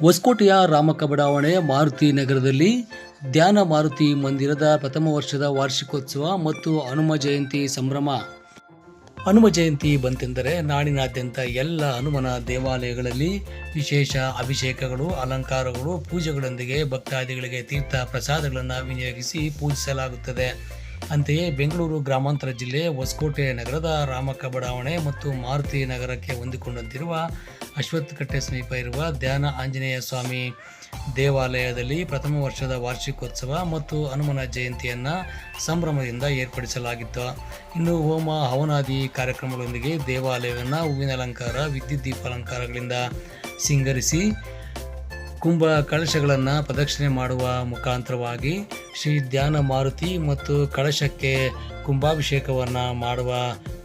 ಹೊಸಕೋಟೆಯ ರಾಮಕ್ಕ ಬಡಾವಣೆ ಮಾರುತಿ ನಗರದಲ್ಲಿ ಧ್ಯಾನ ಮಾರುತಿ ಮಂದಿರದ ಪ್ರಥಮ ವರ್ಷದ ವಾರ್ಷಿಕೋತ್ಸವ ಮತ್ತು ಹನುಮ ಜಯಂತಿ ಸಂಭ್ರಮ. ಹನುಮ ಜಯಂತಿ ಬಂತೆಂದರೆ ನಾಡಿನಾದ್ಯಂತ ಎಲ್ಲ ಹನುಮನ ದೇವಾಲಯಗಳಲ್ಲಿ ವಿಶೇಷ ಅಭಿಷೇಕಗಳು, ಅಲಂಕಾರಗಳು, ಪೂಜೆಗಳೊಂದಿಗೆ ಭಕ್ತಾದಿಗಳಿಗೆ ತೀರ್ಥ ಪ್ರಸಾದಗಳನ್ನು ವಿನಿಯೋಗಿಸಿ ಪೂಜಿಸಲಾಗುತ್ತದೆ. ಅಂತೆಯೇ ಬೆಂಗಳೂರು ಗ್ರಾಮಾಂತರ ಜಿಲ್ಲೆ ಹೊಸಕೋಟೆ ನಗರದ ರಾಮಕ್ಕ ಬಡಾವಣೆ ಮತ್ತು ಮಾರುತಿ ನಗರಕ್ಕೆ ಹೊಂದಿಕೊಂಡಂತಿರುವ ಅಶ್ವತ್ಥಕಟ್ಟೆ ಸಮೀಪ ಇರುವ ಧ್ಯಾನ ಆಂಜನೇಯ ಸ್ವಾಮಿ ದೇವಾಲಯದಲ್ಲಿ ಪ್ರಥಮ ವರ್ಷದ ವಾರ್ಷಿಕೋತ್ಸವ ಮತ್ತು ಹನುಮನ ಜಯಂತಿಯನ್ನು ಸಂಭ್ರಮದಿಂದ ಏರ್ಪಡಿಸಲಾಗಿತ್ತು. ಇನ್ನು ಹೋಮ ಹವನಾದಿ ಕಾರ್ಯಕ್ರಮಗಳೊಂದಿಗೆ ದೇವಾಲಯವನ್ನು ಹೂವಿನ ಅಲಂಕಾರ, ವಿದ್ಯುತ್ ದೀಪ ಅಲಂಕಾರಗಳಿಂದ ಸಿಂಗರಿಸಿ ಕುಂಭ ಕಳಶಗಳನ್ನು ಪ್ರದಕ್ಷಿಣೆ ಮಾಡುವ ಮುಖಾಂತರವಾಗಿ ಶ್ರೀ ಧ್ಯಾನ ಮಾರುತಿ ಮತ್ತು ಕಳಶಕ್ಕೆ ಕುಂಭಾಭಿಷೇಕವನ್ನು ಮಾಡುವ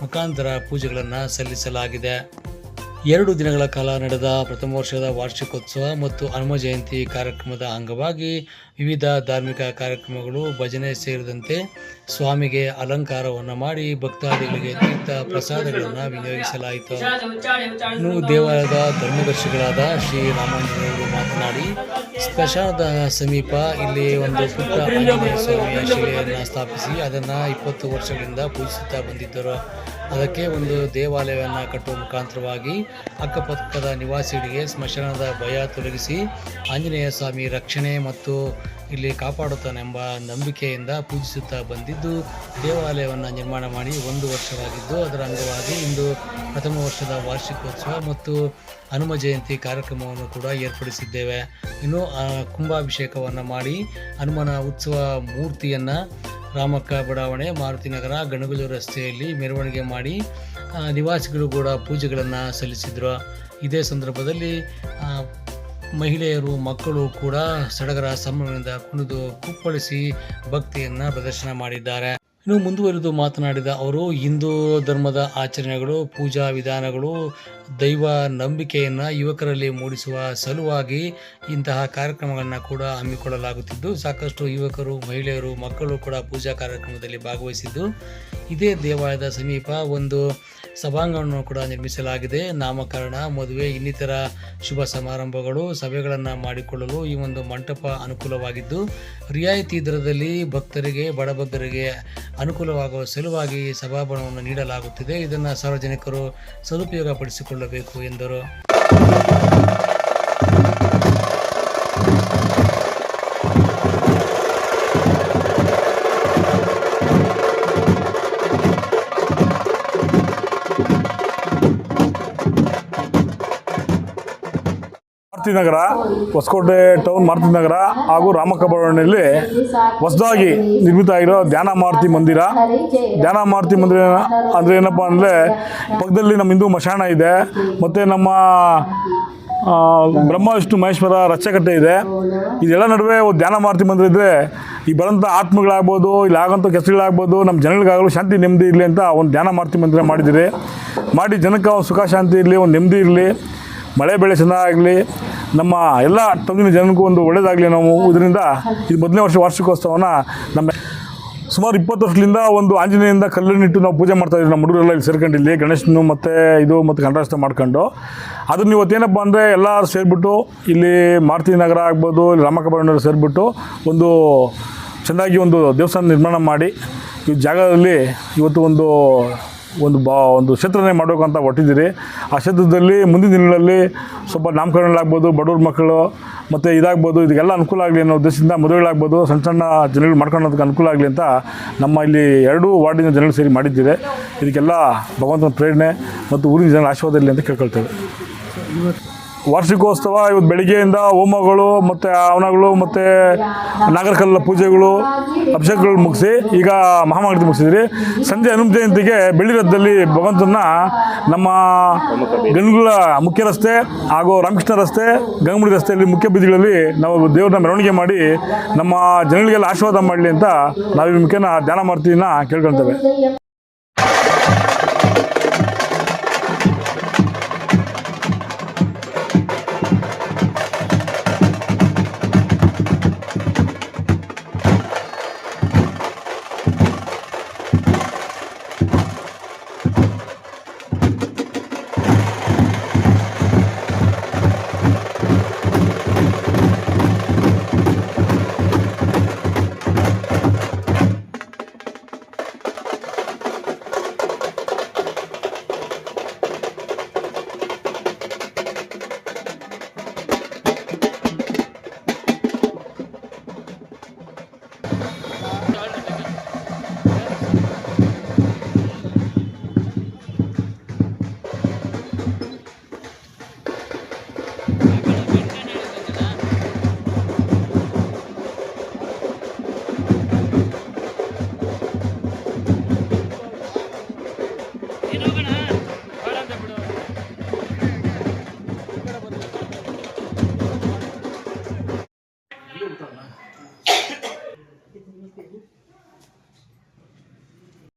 ಮುಖಾಂತರ ಪೂಜೆಗಳನ್ನು ಸಲ್ಲಿಸಲಾಗಿದೆ. ಎರಡು ದಿನಗಳ ಕಾಲ ನಡೆದ ಪ್ರಥಮ ವರ್ಷದ ವಾರ್ಷಿಕೋತ್ಸವ ಮತ್ತು ಹನುಮ ಜಯಂತಿ ಕಾರ್ಯಕ್ರಮದ ಅಂಗವಾಗಿ ವಿವಿಧ ಧಾರ್ಮಿಕ ಕಾರ್ಯಕ್ರಮಗಳು ಭಜನೆ ಸೇರಿದಂತೆ ಸ್ವಾಮಿಗೆ ಅಲಂಕಾರವನ್ನು ಮಾಡಿ ಭಕ್ತಾದಿಗಳಿಗೆ ತೀರ್ಥ ಪ್ರಸಾದಗಳನ್ನು ವಿನಿಯೋಗಿಸಲಾಯಿತು. ಇನ್ನು ದೇವಾಲಯದ ಧರ್ಮದರ್ಶಿಗಳಾದ ಶ್ರೀ ರಾಮಾಂಜನೇಯವರು ಮಾತನಾಡಿ ಸ್ಮಶಾನದ ಸಮೀಪ ಇಲ್ಲಿ ಒಂದು ಪುಟ್ಟ ಆಂಜನೇಯ ಸ್ವಾಮಿಯ ಶಿಲೆಯನ್ನು ಸ್ಥಾಪಿಸಿ ಅದನ್ನು ಇಪ್ಪತ್ತು ವರ್ಷಗಳಿಂದ ಪೂಜಿಸುತ್ತಾ ಬಂದಿದ್ದರು. ಅದಕ್ಕೆ ಒಂದು ದೇವಾಲಯವನ್ನು ಕಟ್ಟುವ ಮುಖಾಂತರವಾಗಿ ಅಕ್ಕಪಕ್ಕದ ನಿವಾಸಿಗಳಿಗೆ ಸ್ಮಶಾನದ ಭಯ ತೊಲಗಿಸಿ ಆಂಜನೇಯ ಸ್ವಾಮಿ ರಕ್ಷಣೆ ಮತ್ತು ಇಲ್ಲಿ ಕಾಪಾಡುತ್ತಾನೆಂಬ ನಂಬಿಕೆಯಿಂದ ಪೂಜಿಸುತ್ತಾ ಬಂದಿದ್ದು, ದೇವಾಲಯವನ್ನು ನಿರ್ಮಾಣ ಮಾಡಿ ಒಂದು ವರ್ಷವಾಗಿದ್ದು, ಅದರ ಅಂಗವಾಗಿ ಇಂದು ಪ್ರಥಮ ವರ್ಷದ ವಾರ್ಷಿಕೋತ್ಸವ ಮತ್ತು ಹನುಮ ಜಯಂತಿ ಕಾರ್ಯಕ್ರಮವನ್ನು ಕೂಡ ಏರ್ಪಡಿಸಿದ್ದೇವೆ. ಇನ್ನು ಕುಂಭಾಭಿಷೇಕವನ್ನು ಮಾಡಿ ಹನುಮನ ಉತ್ಸವ ಮೂರ್ತಿಯನ್ನು ರಾಮಕ್ಕ ಬಡಾವಣೆ, ಮಾರುತಿ ನಗರ ಗಣಗಲು ರಸ್ತೆಯಲ್ಲಿ ಮೆರವಣಿಗೆ ಮಾಡಿ ನಿವಾಸಿಗಳು ಕೂಡ ಪೂಜೆಗಳನ್ನು ಸಲ್ಲಿಸಿದರು. ಇದೇ ಸಂದರ್ಭದಲ್ಲಿ ಮಹಿಳೆಯರು, ಮಕ್ಕಳು ಕೂಡ ಸಡಗರ ಸಂಭ್ರಮದಿಂದ ಕುಣಿದು ಕುಪ್ಪಳಿಸಿ ಭಕ್ತಿಯನ್ನು ಪ್ರದರ್ಶನ ಮಾಡಿದ್ದಾರೆ. ಇನ್ನು ಮುಂದುವರೆದು ಮಾತನಾಡಿದ ಅವರು, ಹಿಂದೂ ಧರ್ಮದ ಆಚರಣೆಗಳು, ಪೂಜಾ ವಿಧಾನಗಳು, ದೈವ ನಂಬಿಕೆಯನ್ನು ಯುವಕರಲ್ಲಿ ಮೂಡಿಸುವ ಸಲುವಾಗಿ ಇಂತಹ ಕಾರ್ಯಕ್ರಮಗಳನ್ನು ಕೂಡ ಹಮ್ಮಿಕೊಳ್ಳಲಾಗುತ್ತಿದ್ದು, ಸಾಕಷ್ಟು ಯುವಕರು, ಮಹಿಳೆಯರು, ಮಕ್ಕಳು ಕೂಡ ಪೂಜಾ ಕಾರ್ಯಕ್ರಮದಲ್ಲಿ ಭಾಗವಹಿಸಿದ್ದು, ಇದೇ ದೇವಾಲಯದ ಸಮೀಪ ಒಂದು ಸಭಾಂಗಣವನ್ನು ಕೂಡ ನಿರ್ಮಿಸಲಾಗಿದೆ. ನಾಮಕರಣ, ಮದುವೆ, ಇನ್ನಿತರ ಶುಭ ಸಮಾರಂಭಗಳು, ಸಭೆಗಳನ್ನು ಮಾಡಿಕೊಳ್ಳಲು ಈ ಒಂದು ಮಂಟಪ ಅನುಕೂಲವಾಗಿದ್ದು, ರಿಯಾಯಿತಿ ದರದಲ್ಲಿ ಭಕ್ತರಿಗೆ ಬಡಬಗ್ಗರಿಗೆ ಅನುಕೂಲವಾಗುವ ಸಲುವಾಗಿ ಸಭಾಭವನವನ್ನು ನೀಡಲಾಗುತ್ತಿದೆ. ಇದನ್ನು ಸಾರ್ವಜನಿಕರು ಸದುಪಯೋಗ ಪಡಿಸಿಕೊಳ್ಳಬೇಕು ಎಂದರು. ಮಾರುತಿ ನಗರ, ಹೊಸಕೋಟೆ ಟೌನ್ ಮಾರುತಿ ನಗರ ಹಾಗೂ ರಾಮಕ್ಕ ಬಡಾವಣೆಯಲ್ಲಿ ಹೊಸದಾಗಿ ನಿರ್ಮಿತ ಆಗಿರೋ ಧ್ಯಾನ ಮಾರುತಿ ಮಂದಿರ. ಧ್ಯಾನ ಮಾರುತಿ ಮಂದಿರ ಅಂದರೆ ಏನಪ್ಪ ಅಂದರೆ ಪಕ್ಕದಲ್ಲಿ ನಮ್ಮ ಹಿಂದೂ ಮಶಾಣ ಇದೆ, ಮತ್ತು ನಮ್ಮ ಬ್ರಹ್ಮ ವಿಷ್ಣು ಮಹೇಶ್ವರ ರಚ್ಚಕಟ್ಟೆ ಇದೆ. ಇದೆಲ್ಲ ನಡುವೆ ಒಂದು ಧ್ಯಾನ ಮಾರುತಿ ಮಂದಿರ ಇದ್ದರೆ ಈ ಬರೋಂಥ ಆತ್ಮಗಳಾಗ್ಬೋದು, ಇಲ್ಲಿ ಆಗೋಂಥ ಕೆಸರುಗಳಾಗ್ಬೋದು, ನಮ್ಮ ಜನಗಳಿಗಾಗಲು ಶಾಂತಿ ನೆಮ್ಮದಿ ಇರಲಿ ಅಂತ ಒಂದು ಧ್ಯಾನ ಮಾರುತಿ ಮಂದಿರ ಮಾಡಿದ್ದೀರಿ ಮಾಡಿ ಜನಕ್ಕೆ ಸುಖ, ಶಾಂತಿ ಇರಲಿ, ಒಂದು ನೆಮ್ಮದಿ ಇರಲಿ. ಮಳೆ ಬೆಳೆ ಚೆನ್ನಾಗಲಿ ನಮ್ಮ ಎಲ್ಲ ತಮಿಳಿನ ಜನಕ್ಕೂ ಒಂದು ಒಳ್ಳೆಯದಾಗಲಿ ನಾವು ಇದರಿಂದ ಇದು ಮೊದಲನೇ ವರ್ಷ ವಾರ್ಷಿಕೋತ್ಸವನ ನಮ್ಮ ಸುಮಾರು ಇಪ್ಪತ್ತು ವರ್ಷದಿಂದ ಒಂದು ಆಂಜನೇಯಿಂದ ಕಲ್ಲನ್ನಿಟ್ಟು ನಾವು ಪೂಜೆ ಮಾಡ್ತಾ ಇದ್ದೀವಿ. ನಮ್ಮ ಹುಡುಗರೆಲ್ಲ ಇಲ್ಲಿ ಸೇರ್ಕೊಂಡು ಇಲ್ಲಿ ಗಣೇಶನು ಮತ್ತು ಇದು ಮತ್ತು ಗಣರಾಷ್ಟ ಮಾಡ್ಕೊಂಡು. ಅದನ್ನ ಇವತ್ತೇನಪ್ಪ ಅಂದರೆ ಎಲ್ಲರೂ ಸೇರಿಬಿಟ್ಟು ಇಲ್ಲಿ ಮಾರುತಿ ನಗರ ಆಗ್ಬೋದು, ಇಲ್ಲಿ ರಾಮಕ್ಕ ಬಡಾವಣೆ ಸೇರಿಬಿಟ್ಟು ಒಂದು ಚೆನ್ನಾಗಿ ಒಂದು ದೇವಸ್ಥಾನ ನಿರ್ಮಾಣ ಮಾಡಿ ಈ ಜಾಗದಲ್ಲಿ ಇವತ್ತು ಒಂದು ಒಂದು ಬಾ, ಒಂದು ಕ್ಷೇತ್ರನೇ ಮಾಡಬೇಕು ಅಂತ ಹೊಟ್ಟಿದ್ದೀರಿ ಆ ಕ್ಷೇತ್ರದಲ್ಲಿ ಮುಂದಿನ ದಿನಗಳಲ್ಲಿ ಸ್ವಲ್ಪ ನಾಮಕರಣಗಳಾಗ್ಬೋದು, ಬಡವ್ರ ಮಕ್ಕಳು, ಮತ್ತು ಇದಾಗ್ಬೋದು, ಇದಕ್ಕೆಲ್ಲ ಅನುಕೂಲ ಆಗಲಿ ಅನ್ನೋ ಉದ್ದೇಶದಿಂದ ಮದುವೆಗಳಾಗ್ಬೋದು, ಸಣ್ಣ ಸಣ್ಣ ಜನಗಳು ಮಾಡ್ಕೊಳ್ಳೋದಕ್ಕೆ ಅನುಕೂಲ ಆಗಲಿ ಅಂತ ನಮ್ಮ ಇಲ್ಲಿ ಎರಡೂ ವಾರ್ಡಿನ ಜನಗಳು ಸೇರಿ ಮಾಡಿದ್ದೀರಿ. ಇದಕ್ಕೆಲ್ಲ ಭಗವಂತನ ಪ್ರೇರಣೆ ಮತ್ತು ಊರಿನ ಜನರ ಆಶೀರ್ವಾದ ಇರಲಿ ಅಂತ ಕೇಳ್ಕೊಳ್ತೇವೆ. ವಾರ್ಷಿಕೋತ್ಸವ, ಇವತ್ತು ಬೆಳಿಗ್ಗೆಯಿಂದ ಹೋಮಗಳು, ಮತ್ತು ಹವನಗಳು ಮತ್ತು ನಾಗರಕಲ್ಲ ಪೂಜೆಗಳು, ಅಭಿಷೇಕಗಳು ಮುಗಿಸಿ, ಈಗ ಮಹಾಮಾರತಿ ಮುಗಿಸಿದ್ರಿ. ಸಂಜೆ ಹನುಮ ಜಯಂತಿಗೆ ಬೆಳ್ಳಿ ರಥದಲ್ಲಿ ಭಗವಂತನ ನಮ್ಮ ಗಂಗುಳ ಮುಖ್ಯ ರಸ್ತೆ ಹಾಗೂ ರಾಮಕೃಷ್ಣ ರಸ್ತೆ ಗಂಗಮುಡಿ ರಸ್ತೆಯಲ್ಲಿ ಮುಖ್ಯ ಬೀದಿಗಳಲ್ಲಿ ನಾವು ದೇವ್ರನ್ನ ಮೆರವಣಿಗೆ ಮಾಡಿ, ನಮ್ಮ ಜನಗಳಿಗೆಲ್ಲ ಆಶೀರ್ವಾದ ಮಾಡಲಿ ಅಂತ ನಾವು ಈ ಮುಖ್ಯನ ಧ್ಯಾನ ಮಾಡ್ತೀವಿನ ಕೇಳ್ಕೊಳ್ತೇವೆ.